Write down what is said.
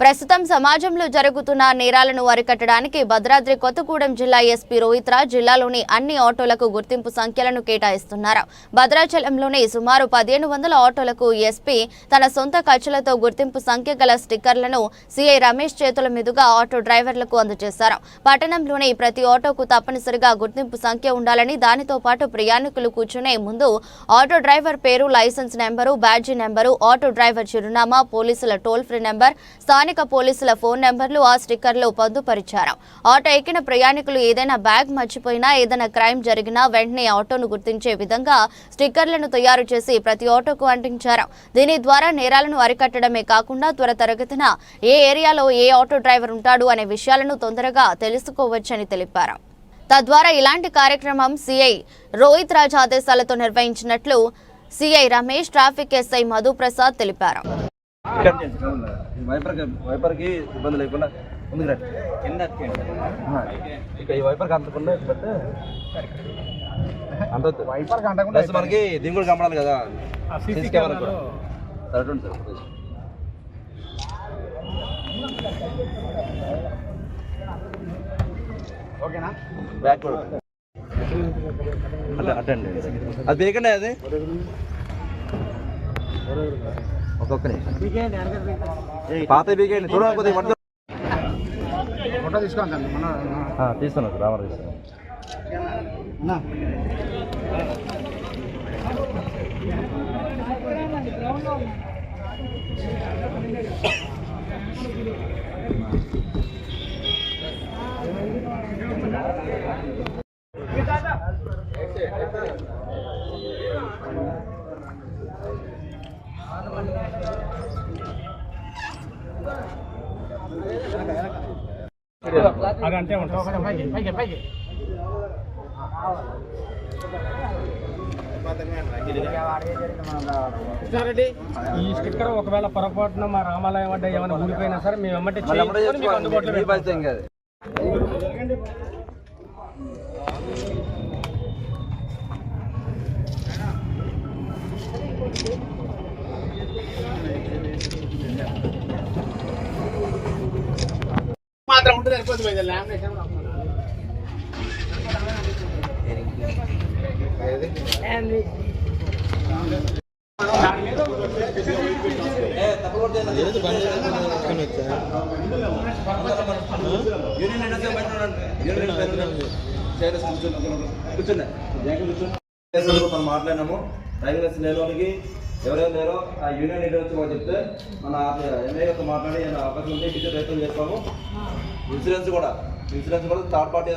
ప్రస్తుతం సమాజంలో జరుగుతున్న నేరాలను అరికట్టడానికి భద్రాద్రి కొత్తగూడెం జిల్లా ఎస్పీ రోహిత్ రాజ్ జిల్లాలోని అన్ని ఆటోలకు గుర్తింపు సంఖ్యలను కేటాయిస్తున్నారు. భద్రాచలంలోని సుమారు పదిహేను వందల ఆటోలకు ఎస్పీ తన సొంత ఖర్చులతో గుర్తింపు సంఖ్య గల స్టిక్కర్లను సీఐ రమేష్ చేతుల మీదుగా ఆటో డ్రైవర్లకు అందజేశారు. పట్టణంలోని ప్రతి ఆటోకు తప్పనిసరిగా గుర్తింపు సంఖ్య ఉండాలని దానితో పాటు ప్రయాణికులు కూర్చునే ముందు ఆటో డ్రైవర్ పేరు licence number badge number auto driver చిరునామా పోలీసుల టోల్ ఫ్రీ నెంబర్ స్థానిక పోలీసుల ఫోన్ నెంబర్లు ఆ స్టిక్కర్లు పొందుపరిచారు. ఆటో ఎక్కిన ప్రయాణికులు ఏదైనా బ్యాగ్ మర్చిపోయినా ఏదైనా క్రైమ్ జరిగినా వెంటనే ఆటోను గుర్తించే విధంగా స్టిక్కర్లను తయారు చేసి ప్రతి ఆటోకు అంటించారు. దీని ద్వారా నేరాలను అరికట్టడమే కాకుండా త్వర తరగతిన ఏ ఏరియాలో ఏ ఆటో డ్రైవర్ ఉంటాడు అనే విషయాలను తొందరగా తెలుసుకోవచ్చని తెలిపారు. తద్వారా ఇలాంటి కార్యక్రమం సిఐ రోహిత్ రాజ్ ఆదేశాలతో నిర్వహించినట్లు CI Ramesh traffic SI Madhuprasad తెలిపారు. వైపర్కి వైపర్కి ఇబ్బంది లేకుండా ముందుకు రండి ఇక ఈ వైపర్కి అంతకుండా పెడితే అంత వైపర్ ప్లస్ మనకి దీని కూడా కనపడాలి కదా. సీసీ కెమెరా కూడా. సరే సార్ ఓకేనా? బ్యాక్ కూడా. అట్లా అట్టండి అది బేకండి అది. ఒక్కొక్క పాత బీకేయండి పట్టు. ఫోటో తీసుకోండి తీస్తున్నాను రామర్ ఉంటుంది పైకి పైకి ఈ స్టిక్కర్ ఒకవేళ పొరపాటున మా రామాలయం వద్ద ఏమైనా ఊడిపోయినా సరే మేము వెంబడి అందుబాటులో మాత్రం ఉంటుంది సరిపోతుంది లామినేషన్ కూర్చోండి. మాట్లాడినాము రైల్వే లైసెన్స్ ఎవరెవరు లేరో ఆ యూనియన్ లీడర్ వచ్చి వాళ్ళు చెప్తే మన ఎమ్మెల్యేతో మాట్లాడి ఏమైనా అవకాశం ఉంటే టీచర్ ప్రయత్నం చేస్తాము. ఇన్సూరెన్స్ కూడా ఇన్సూరెన్స్ కూడా థర్డ్ పార్టీ